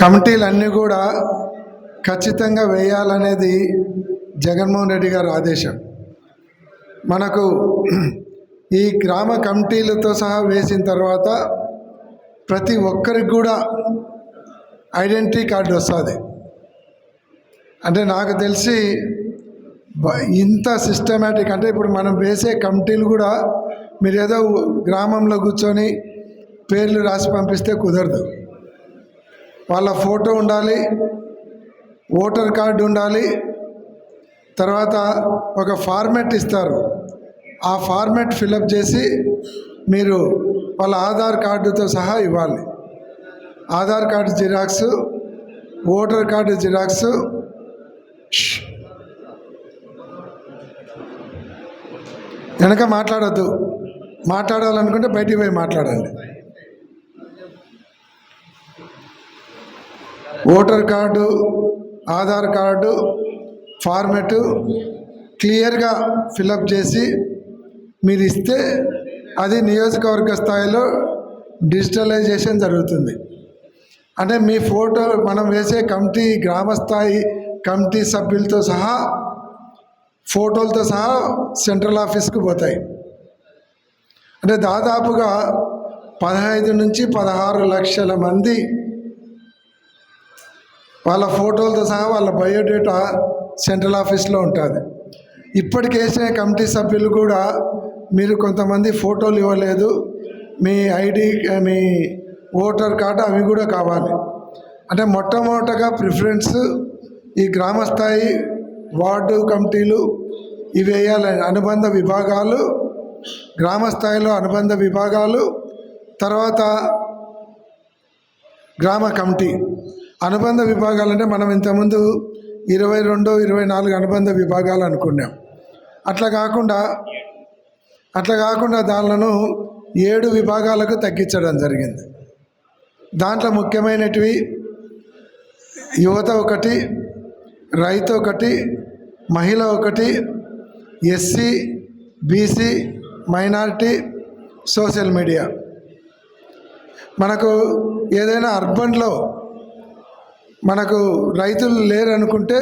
కమిటీలన్నీ కూడా ఖచ్చితంగా వేయాలనేది జగన్మోహన్ రెడ్డి గారి ఆదేశం. మనకు ఈ గ్రామ కమిటీలతో సహా వేసిన తర్వాత ప్రతి ఒక్కరికి కూడా ఐడెంటిటీ కార్డు వస్తుంది. అంటే నాకు తెలిసి ఇంత సిస్టమేటిక్ అంటే ఇప్పుడు మనం వేసే కమిటీలు కూడా మీరు ఏదో గ్రామంలో కూర్చొని పేర్లు రాసి పంపిస్తే కుదరదు. వాళ్ళ ఫోటో ఉండాలి ఓటర్ కార్డు ఉండాలి తర్వాత ఒక ఫార్మెట్ ఇస్తారు. ఆ ఫార్మెట్ ఫిలప్ చేసి మీరు వాళ్ళ ఆధార్ కార్డుతో సహా ఇవ్వాలి. Aadhaar card xerox voter card xerox వెనక మాట్లాడద్దు. మాట్లాడాలనుకుంటే బయటికి పోయి మాట్లాడండి. Voter card Aadhaar card format క్లియర్గా ఫిలప్ చేసి మీరు ఇస్తే అది నియోజకవర్గ స్థాయిలో డిజిటలైజేషన్ జరుగుతుంది. అంటే మీ ఫోటో మనం వేసే కమిటీ గ్రామ స్థాయి కమిటీ సభ్యులతో సహా ఫోటోలతో సహా సెంట్రల్ ఆఫీస్కి పోతాయి. అంటే దాదాపుగా పదహైదు నుంచి పదహారు లక్షల మంది వాళ్ళ ఫోటోలతో సహా వాళ్ళ బయోడేటా సెంట్రల్ ఆఫీస్లో ఉంటుంది. ఇప్పటికి వేసిన కమిటీ సభ్యులు కూడా మీరు కొంతమంది ఫోటోలు ఇవ్వలేదు. మీ ఐడి మీ ఓటర్ కార్డు అవి కూడా కావాలి. అంటే మొట్టమొదటగా ప్రిఫరెన్స్ ఈ గ్రామ స్థాయి వార్డు కమిటీలు ఇవి వేయాలని అనుబంధ విభాగాలు గ్రామ స్థాయిలో అనుబంధ విభాగాలు తర్వాత గ్రామ కమిటీ. అనుబంధ విభాగాలు అంటే మనం ఇంతకుముందు ఇరవై రెండు ఇరవై నాలుగు అనుబంధ విభాగాలు అనుకున్నాం. అట్లా కాకుండా అట్లా కాకుండా దానిలను ఏడు విభాగాలకు తగ్గించడం జరిగింది. దాంట్లో ముఖ్యమైనటివి యువత ఒకటి రైతు ఒకటి మహిళ ఒకటి SC BC minority social media. మనకు ఏదైనా అర్బన్లో మనకు రైతులు లేరు అనుకుంటే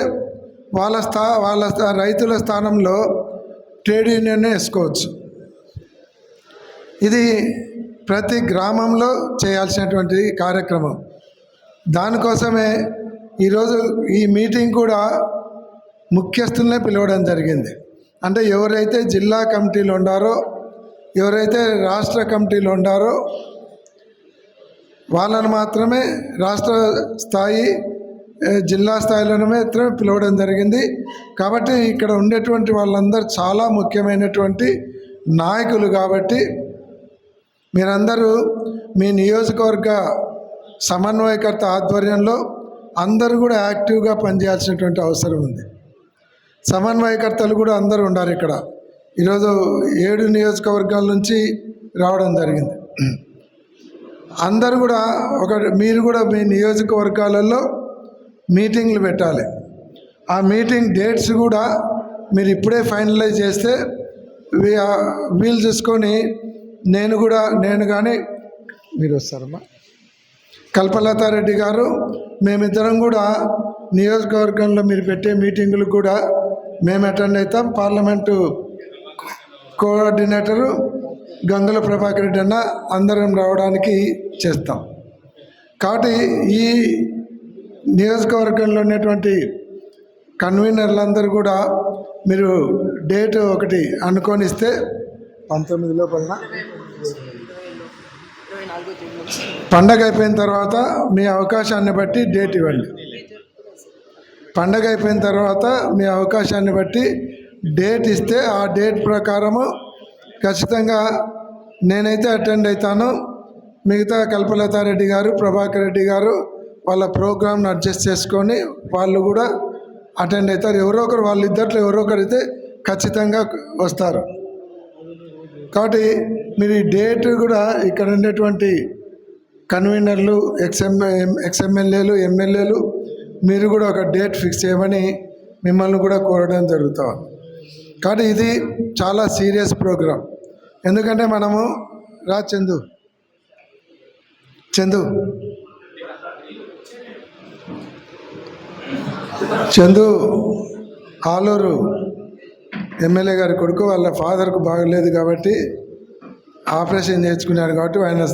వాళ్ళ స్థా వాళ్ళ రైతుల స్థానంలో ట్రేడ్ యూనియన్ వేసుకోవచ్చు. ఇది ప్రతి గ్రామంలో చేయాల్సినటువంటి కార్యక్రమం. దానికోసమే ఈరోజు ఈ మీటింగ్ కూడా ముఖ్యస్థులనే పిలవడం జరిగింది. అంటే ఎవరైతే జిల్లా కమిటీలు ఉండారో ఎవరైతే రాష్ట్ర కమిటీలు ఉండారో వాళ్ళను మాత్రమే రాష్ట్ర స్థాయి జిల్లా స్థాయిలోనే మాత్రమే పిలవడం జరిగింది. కాబట్టి ఇక్కడ ఉండేటువంటి వాళ్ళందరూ చాలా ముఖ్యమైనటువంటి నాయకులు కాబట్టి మీరందరూ మీ నియోజకవర్గ సమన్వయకర్త ఆధ్వర్యంలో అందరూ కూడా యాక్టివ్గా పనిచేయాల్సినటువంటి అవసరం ఉంది. సమన్వయకర్తలు కూడా అందరూ ఉండారు ఇక్కడ. ఈరోజు ఏడు నియోజకవర్గాల నుంచి రావడం జరిగింది. అందరు కూడా ఒక మీరు కూడా మీ నియోజకవర్గాలలో మీటింగ్లు పెట్టాలి. ఆ మీటింగ్ డేట్స్ కూడా మీరు ఇప్పుడే ఫైనలైజ్ చేస్తే వీ- వీలు చూసుకొని నేను కూడా నేను కానీ మీరు వస్తారమ్మా. కల్పలతారెడ్డి గారు మేమిద్దరం కూడా నియోజకవర్గంలో మీరు పెట్టే మీటింగులకు కూడా మేము అటెండ్ అవుతాం. పార్లమెంటు కోఆర్డినేటరు గంగల ప్రభాకర్ రెడ్డి అన్న అందరం రావడానికి చేస్తాం. కాబట్టి ఈ నియోజకవర్గంలో ఉన్నటువంటి కన్వీనర్లందరూ కూడా మీరు డేట్ ఒకటి అనుకొని ఇస్తే పంతొమ్మిది లోపల పండగ అయిపోయిన తర్వాత మీ అవకాశాన్ని బట్టి డేట్ ఇవ్వండి. పండగ అయిపోయిన తర్వాత మీ అవకాశాన్ని బట్టి డేట్ ఇస్తే ఆ డేట్ ప్రకారము ఖచ్చితంగా నేనైతే అటెండ్ అవుతాను మిగతా కల్పలతారెడ్డి గారు ప్రభాకర్ రెడ్డి గారు వాళ్ళ ప్రోగ్రామ్ని అడ్జస్ట్ చేసుకొని వాళ్ళు కూడా అటెండ్ అవుతారు. ఎవరో ఒకరు వాళ్ళిద్దట్లో ఎవరో ఒకరు అయితే ఖచ్చితంగా వస్తారు. కాబట్టి మీరు ఈ డేట్ కూడా ఇక్కడ ఉండేటువంటి కన్వీనర్లు ఎక్స్ఎంఏ ఎక్స్ఎమ్మెల్యేలు ఎమ్మెల్యేలు మీరు కూడా ఒక డేట్ ఫిక్స్ చేయమని మిమ్మల్ని కూడా కోరడం జరుగుతుంది. కానీ ఇది చాలా సీరియస్ ప్రోగ్రాం. ఎందుకంటే మనము రా చందు. చందు. చందు ఆలూరు ఎమ్మెల్యే గారి కొడుకు వాళ్ళ ఫాదర్కు బాగలేదు కాబట్టి ఆపరేషన్ చేర్చుకున్నారు కాబట్టి ఆయన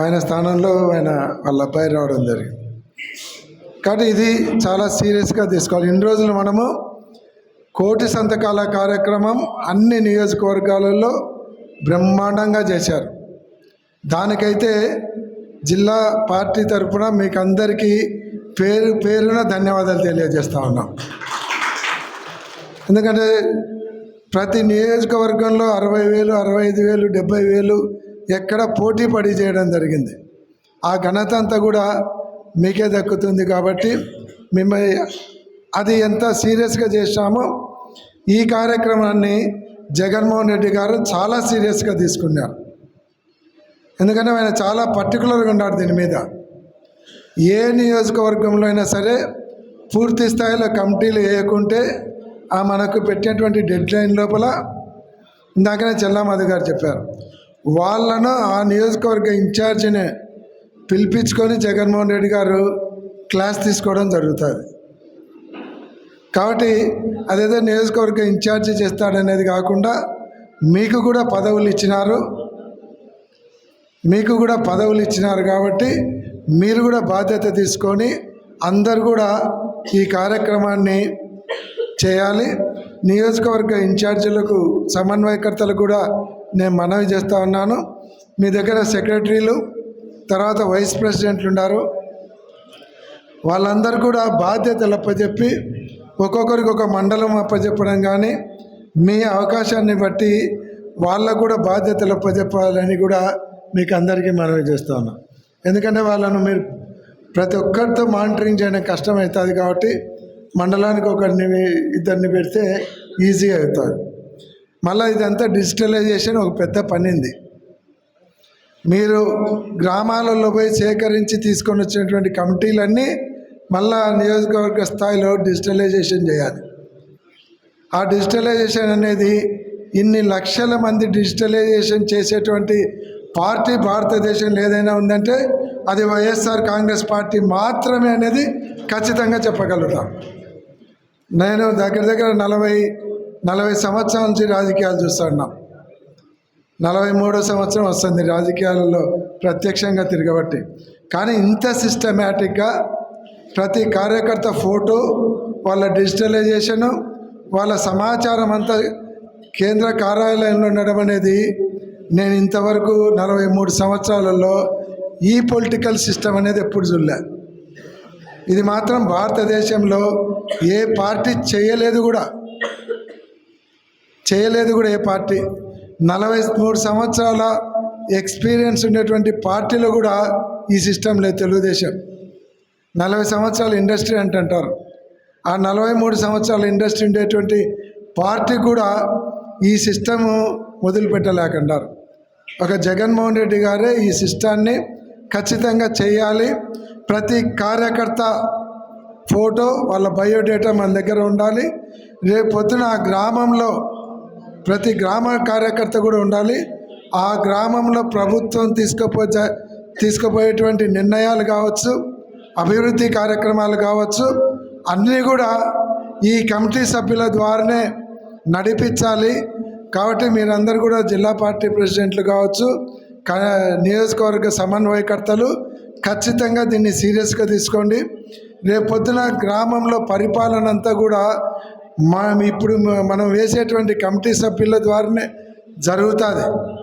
ఆయన స్థానంలో ఆయన వాళ్ళ అబ్బాయి రావడం జరిగింది. కాబట్టి ఇది చాలా సీరియస్గా తీసుకోవాలి. ఇన్ని రోజులు మనము కోటి సంతకాల కార్యక్రమం అన్ని నియోజకవర్గాలలో బ్రహ్మాండంగా చేశారు. దానికైతే జిల్లా పార్టీ తరఫున మీకు అందరికీ పేరు పేరున ధన్యవాదాలు తెలియజేస్తా ఉన్నాం. ఎందుకంటే ప్రతి నియోజకవర్గంలో అరవై వేలు అరవై ఐదు వేలు డెబ్బై వేలు ఎక్కడ పోటీ పడి చేయడం జరిగింది. ఆ ఘనత అంతా కూడా మీకే దక్కుతుంది కాబట్టి మిమ్మల్ని అది ఎంత సీరియస్గా చేశామో ఈ కార్యక్రమాన్ని జగన్మోహన్ రెడ్డి గారు చాలా సీరియస్గా తీసుకున్నారు. ఎందుకంటే ఆయన చాలా పర్టికులర్గా ఉన్నాడు దీని మీద. ఏ నియోజకవర్గంలో అయినా సరే పూర్తి స్థాయిలో కమిటీలు వేయకుంటే ఆ మనకు పెట్టినటువంటి డెడ్ లైన్ లోపల ఇందాకనే చెల్లామధి గారు చెప్పారు. వాళ్ళను ఆ నియోజకవర్గ ఇన్ఛార్జిని పిలిపించుకొని జగన్మోహన్ రెడ్డి గారు క్లాస్ తీసుకోవడం జరుగుతుంది. కాబట్టి అదేదో నియోజకవర్గ ఇన్ఛార్జి చేస్తాడనేది కాకుండా మీకు కూడా పదవులు ఇచ్చినారు. మీకు కూడా పదవులు ఇచ్చినారు కాబట్టి మీరు కూడా బాధ్యత తీసుకొని అందరు కూడా ఈ కార్యక్రమాన్ని చేయాలి. నియోజకవర్గ ఇన్ఛార్జీలకు సమన్వయకర్తలు కూడా నేను మనవి చేస్తూ ఉన్నాను. మీ దగ్గర సెక్రటరీలు తర్వాత వైస్ ప్రెసిడెంట్లు ఉన్నారు. వాళ్ళందరూ కూడా బాధ్యతలు అప్పచెప్పి ఒక్కొక్కరికి ఒక మండలం అప్పచెప్పడం కానీ మీ అవకాశాన్ని బట్టి వాళ్ళకు కూడా బాధ్యతలు అప్పచెప్పాలని కూడా మీకు అందరికీ మనవి చేస్తాను ఉన్నాం. ఎందుకంటే వాళ్ళను మీరు ప్రతి ఒక్కరితో మానిటరింగ్ చేయడం కష్టమవుతుంది కాబట్టి మండలానికి ఒకరిని ఇద్దరిని పెడితే ఈజీ అవుతుంది. మళ్ళీ ఇదంతా డిజిటలైజేషన్ ఒక పెద్ద పనింది. మీరు గ్రామాలలో పోయి సేకరించి తీసుకొని వచ్చినటువంటి కమిటీలన్నీ మళ్ళా నియోజకవర్గ స్థాయిలో డిజిటలైజేషన్ చేయాలి. ఆ డిజిటలైజేషన్ అనేది ఇన్ని లక్షల మంది డిజిటలైజేషన్ చేసేటువంటి పార్టీ భారతదేశంలో ఏదైనా ఉందంటే అది వైఎస్ఆర్ కాంగ్రెస్ పార్టీ మాత్రమే అనేది ఖచ్చితంగా చెప్పగలుగుతాం. నేను దగ్గర దగ్గర నలభై నలభై సంవత్సరాల నుంచి రాజకీయాలు చూస్తున్నాం నలభై మూడో సంవత్సరం వస్తుంది రాజకీయాలలో ప్రత్యక్షంగా తిరగబట్టి. కానీ ఇంత సిస్టమేటిక్గా ప్రతి కార్యకర్త ఫోటో వాళ్ళ డిజిటలైజేషను వాళ్ళ సమాచారం అంతా కేంద్ర కార్యాలయంలో ఉండడం అనేది నేను ఇంతవరకు నలభై మూడు సంవత్సరాలలో ఈ పొలిటికల్ సిస్టమ్ అనేది ఎప్పుడు చూడలే. ఇది మాత్రం భారతదేశంలో ఏ పార్టీ చేయలేదు కూడా. చేయలేదు కూడా ఏ పార్టీ. నలభై మూడు సంవత్సరాల ఎక్స్పీరియన్స్ ఉండేటువంటి పార్టీలో కూడా ఈ సిస్టమ్ లేదు తెలుగుదేశం. నలభై సంవత్సరాల ఇండస్ట్రీ అంటారు ఆ నలభై మూడు సంవత్సరాల ఇండస్ట్రీ ఉండేటువంటి పార్టీ కూడా ఈ సిస్టము మొదలుపెట్టలేకంటారు. ఒక జగన్మోహన్ రెడ్డి గారే ఈ సిస్టాన్ని ఖచ్చితంగా చేయాలి. ప్రతి కార్యకర్త ఫోటో వాళ్ళ బయోడేటా మన దగ్గర ఉండాలి. రేపు పొద్దున ఆ గ్రామంలో ప్రతి గ్రామ కార్యకర్త కూడా ఉండాలి. ఆ గ్రామంలో ప్రభుత్వం తీసుకుపో తీసుకుపోయేటువంటి నిర్ణయాలు కావచ్చు. అభివృద్ధి కార్యక్రమాలు కావచ్చు అన్నీ కూడా ఈ కమిటీ సభ్యుల ద్వారానే నడిపించాలి. కాబట్టి మీరందరూ కూడా జిల్లా పార్టీ ప్రెసిడెంట్లు కావచ్చు క- నియోజకవర్గ సమన్వయకర్తలు ఖచ్చితంగా దీన్ని సీరియస్గా తీసుకోండి. రేపొద్దున గ్రామంలో పరిపాలన అంతా కూడా మనం ఇప్పుడు మనం వేసేటువంటి కమిటీ సభ్యుల ద్వారానే జరుగుతుంది.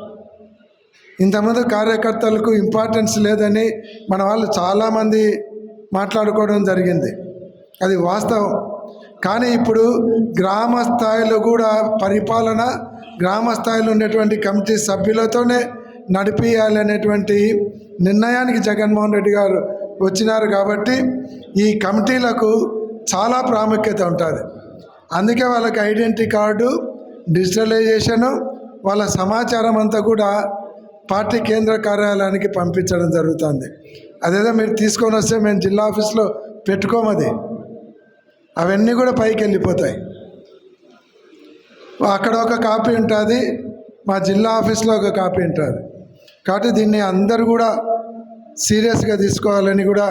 ఇంతమంది కార్యకర్తలకు ఇంపార్టెన్స్ లేదని మన వాళ్ళు చాలామంది మాట్లాడుకోవడం జరిగింది. అది వాస్తవం. కానీ ఇప్పుడు గ్రామ స్థాయిలో కూడా పరిపాలన గ్రామ స్థాయిలో ఉండేటువంటి కమిటీ సభ్యులతోనే నడిపించాలి నిర్ణయానికి జగన్మోహన్ రెడ్డి గారు వచ్చినారు కాబట్టి ఈ కమిటీలకు చాలా ప్రాముఖ్యత ఉంటుంది. అందుకే వాళ్ళకి ఐడెంటిటీ కార్డు డిజిటలైజేషను వాళ్ళ సమాచారం అంతా కూడా పార్టీ కేంద్ర కార్యాలయానికి పంపించడం జరుగుతుంది. అదేదో మీరు తీసుకొని వస్తే మేము జిల్లా ఆఫీస్లో పెట్టుకోమది. అవన్నీ కూడా పైకి వెళ్ళిపోతాయి. అక్కడ ఒక కాపీ ఉంటుంది మా జిల్లా ఆఫీస్లో ఒక కాపీ ఉంటుంది. కాబట్టి దీన్ని అందరూ కూడా సీరియస్గా తీసుకోవాలని కూడా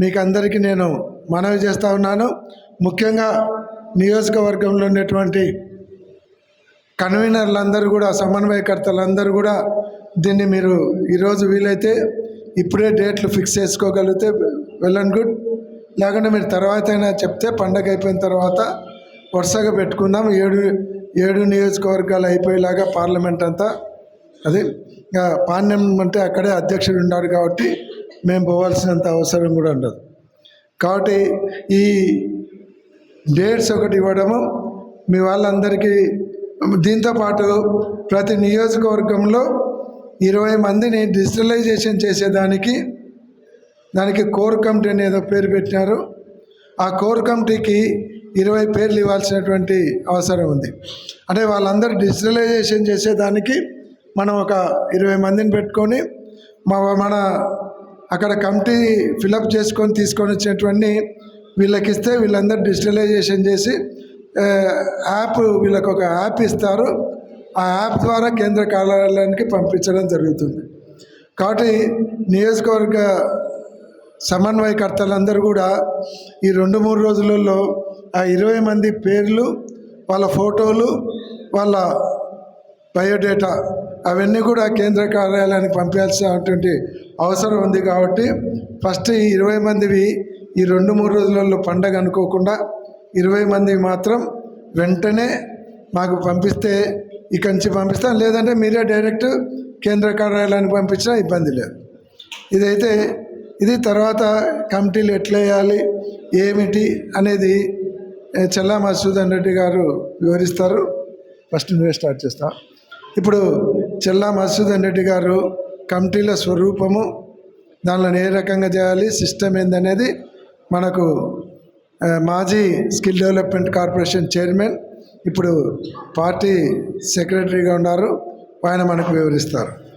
మీకు అందరికీ నేను మనవి చేస్తూ ఉన్నాను. ముఖ్యంగా నియోజకవర్గంలో ఉన్నటువంటి కన్వీనర్లందరూ కూడా సమన్వయకర్తలందరూ కూడా దీన్ని మీరు ఈరోజు వీలైతే ఇప్పుడే డేట్లు ఫిక్స్ చేసుకోగలిగితే వెల్ అండ్ గుడ్. లేకుంటే మీరు తర్వాత అయినా చెప్తే పండగ అయిపోయిన తర్వాత వరుసగా పెట్టుకుందాం. ఏడు ఏడు నియోజకవర్గాలు అయిపోయేలాగా పార్లమెంట్ అంతా. అది ఇంకా పాణ్యం అంటే అక్కడే అధ్యక్షుడు ఉన్నారు కాబట్టి మేము పోవాల్సినంత అవసరం కూడా ఉండదు. కాబట్టి ఈ డేట్స్ ఒకటి ఇవ్వడము మీ వాళ్ళందరికీ దీంతో పాటు ప్రతి నియోజకవర్గంలో ఇరవై మందిని డిజిటలైజేషన్ చేసేదానికి దానికి కోర్ కమిటీ అనేదో పేరు పెట్టినారు. ఆ కోర్ కమిటీకి ఇరవై పేర్లు ఇవ్వాల్సినటువంటి అవసరం ఉంది. అంటే వాళ్ళందరూ డిజిటలైజేషన్ చేసేదానికి మనం ఒక ఇరవై మందిని పెట్టుకొని మా మన అక్కడ కమిటీ ఫిలప్ చేసుకొని తీసుకొని వచ్చినటువంటి వీళ్ళకి ఇస్తే వీళ్ళందరూ డిజిటలైజేషన్ చేసి యాప్ వీళ్ళకి ఒక యాప్ ఇస్తారు. ఆ యాప్ ద్వారా కేంద్ర కార్యాలయానికి పంపించడం జరుగుతుంది. కాబట్టి నియోజకవర్గ సమన్వయకర్తలందరూ కూడా ఈ రెండు మూడు రోజులలో ఆ ఇరవై మంది పేర్లు వాళ్ళ ఫోటోలు వాళ్ళ బయోడేటా అవన్నీ కూడా కేంద్ర కార్యాలయానికి పంపించాల్సినటువంటి అవసరం ఉంది కాబట్టి ఫస్ట్ ఈ ఇరవై మందివి ఈ రెండు మూడు రోజులలో పండగ అనుకోకుండా ఇరవై మంది మాత్రం వెంటనే మాకు పంపిస్తే ఇక్కడి నుంచి పంపిస్తాం. లేదంటే మీరే డైరెక్ట్ కేంద్ర కార్యాలయానికి పంపించినా ఇబ్బంది లేదు. ఇదైతే ఇది తర్వాత కమిటీలు ఎట్లా వేయాలి ఏమిటి అనేది ఏ, చెల్లా మసూదన్ రెడ్డి గారు వివరిస్తారు. ఫస్ట్ నువ్వే స్టార్ట్ చేస్తా ఇప్పుడు చెల్లా మధుసూదన్ రెడ్డి గారు కమిటీల స్వరూపము దానిలో ఏ రకంగా చేయాలి సిస్టమ్ ఏందనేది మనకు మాజీ స్కిల్ డెవలప్మెంట్ కార్పొరేషన్ చైర్మన్ ఇప్పుడు పార్టీ సెక్రటరీగా ఉన్నారు. ఆయన మనకు వివరిస్తారు.